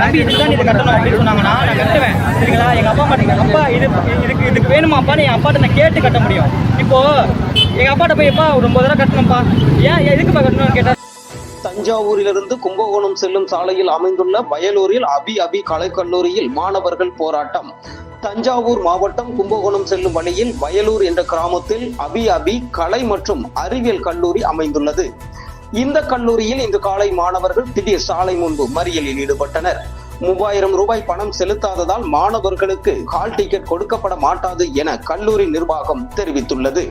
தம்பி இதுக்கு தான் இது கட்டணும் அப்படின்னு சொன்னாங்கன்னா நான் கட்டுவேன். சரிங்களா? எங்கள் அப்பா அம்மா எங்கள் அப்பா இது இதுக்கு இதுக்கு வேணுமாப்பா? என் அப்பாட்ட நான் கேட்டு கட்ட முடியும். இப்போ எங்கள் அப்பாட்ட போய் எப்பா ஒரு ஒன்பது ரூபா கட்டணும்ப்பா. ஏன் எதுக்குப்பா கட்டணும்னு கேட்டா? தஞ்சாவூரிலிருந்து கும்பகோணம் செல்லும் சாலையில் அமைந்துள்ள வயலூரில் அபி அபி கலைக்கல்லூரியில் மாணவர்கள் போராட்டம். தஞ்சாவூர் மாவட்டம் கும்பகோணம் செல்லும் வழியில் வயலூர் என்ற கிராமத்தில் அபி அபி கலை மற்றும் அறிவியல் கல்லூரி அமைந்துள்ளது. இந்த கல்லூரியில் இன்று காலை மாணவர்கள் திடீர் சாலை முன்பு மறியலில் ஈடுபட்டனர். மூவாயிரம் ரூபாய் பணம் செலுத்தாததால் மாணவர்களுக்கு ஹால் டிக்கெட் கொடுக்கப்பட மாட்டாது என கல்லூரி நிர்வாகம் தெரிவித்துள்ளது.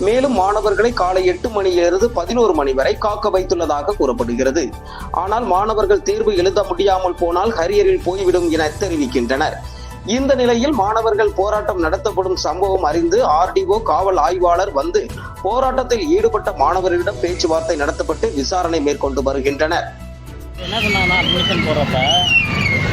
மேலும் மாணவர்களை காலை எட்டு மணியிலிருந்து பதினோரு மணி வரை காக்க வைத்துள்ளதாக கூறப்படுகிறது. ஆனால் மாணவர்கள் தேர்வு எழுத முடியாமல் போனால் ஹரியரில் போய்விடும் என தெரிவிக்கின்றனர். இந்த நிலையில் மாணவர்கள் போராட்டம் நடத்தப்படும் சம்பவம் அறிந்து ஆர்டிஓ காவல் ஆய்வாளர் வந்து போராட்டத்தில் ஈடுபட்ட மாணவர்களிடம் பேச்சுவார்த்தை நடத்தப்பட்டு விசாரணை மேற்கொண்டு வருகின்றனர். என்ன சொன்னாங்கன்னா அட்மிஷன் போடுறப்ப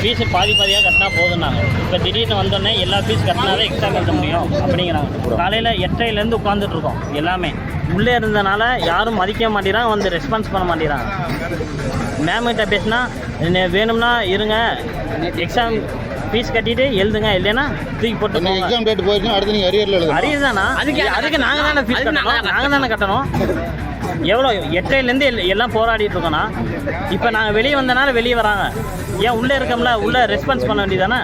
ஃபீஸு பாதி பாதியாக கட்டினா போதுன்னாங்க இப்போ திடீர்னு வந்தோடனே எல்லா ஃபீஸ் கட்டினாவே எக்ஸ்ட்ரா கட்ட முடியும் அப்படிங்கிறாங்க. காலையில் எட்டையிலேருந்து உட்காந்துட்டு இருக்கோம் எல்லாமே. உள்ளே இருந்தனால யாரும் மதிக்க மாட்டேறாங்க வந்து ரெஸ்பான்ஸ் பண்ண மாட்டேறாங்க மேம்கிட்ட பேசினா வேணும்னா இருங்க எக்ஸாம் ஃபீஸ் கட்டிட்டு எழுதுங்க இல்லைன்னா தூக்கி போட்டு போங்க எக்ஸாம் டேட் போயிடுச்சுன்னா அடுத்து நீங்கள் அரியரில் எழுதணும். அரியர் தானா அதுக்கு அதுக்கு நாங்கள் தானே ஃபீஸ் கட்டணும். நாங்கள் தானே கட்டணும்? எவ்வளோ எட்டரைலேருந்து எல்- எல்லாம் போராடிட்டு இருக்கோம்னா இப்போ நாங்கள் வெளியே வந்தனால வெளியே வராங்க. ஏன் உள்ளே இருக்கோம்ல? உள்ளே ரெஸ்பான்ஸ் பண்ண வேண்டியதானே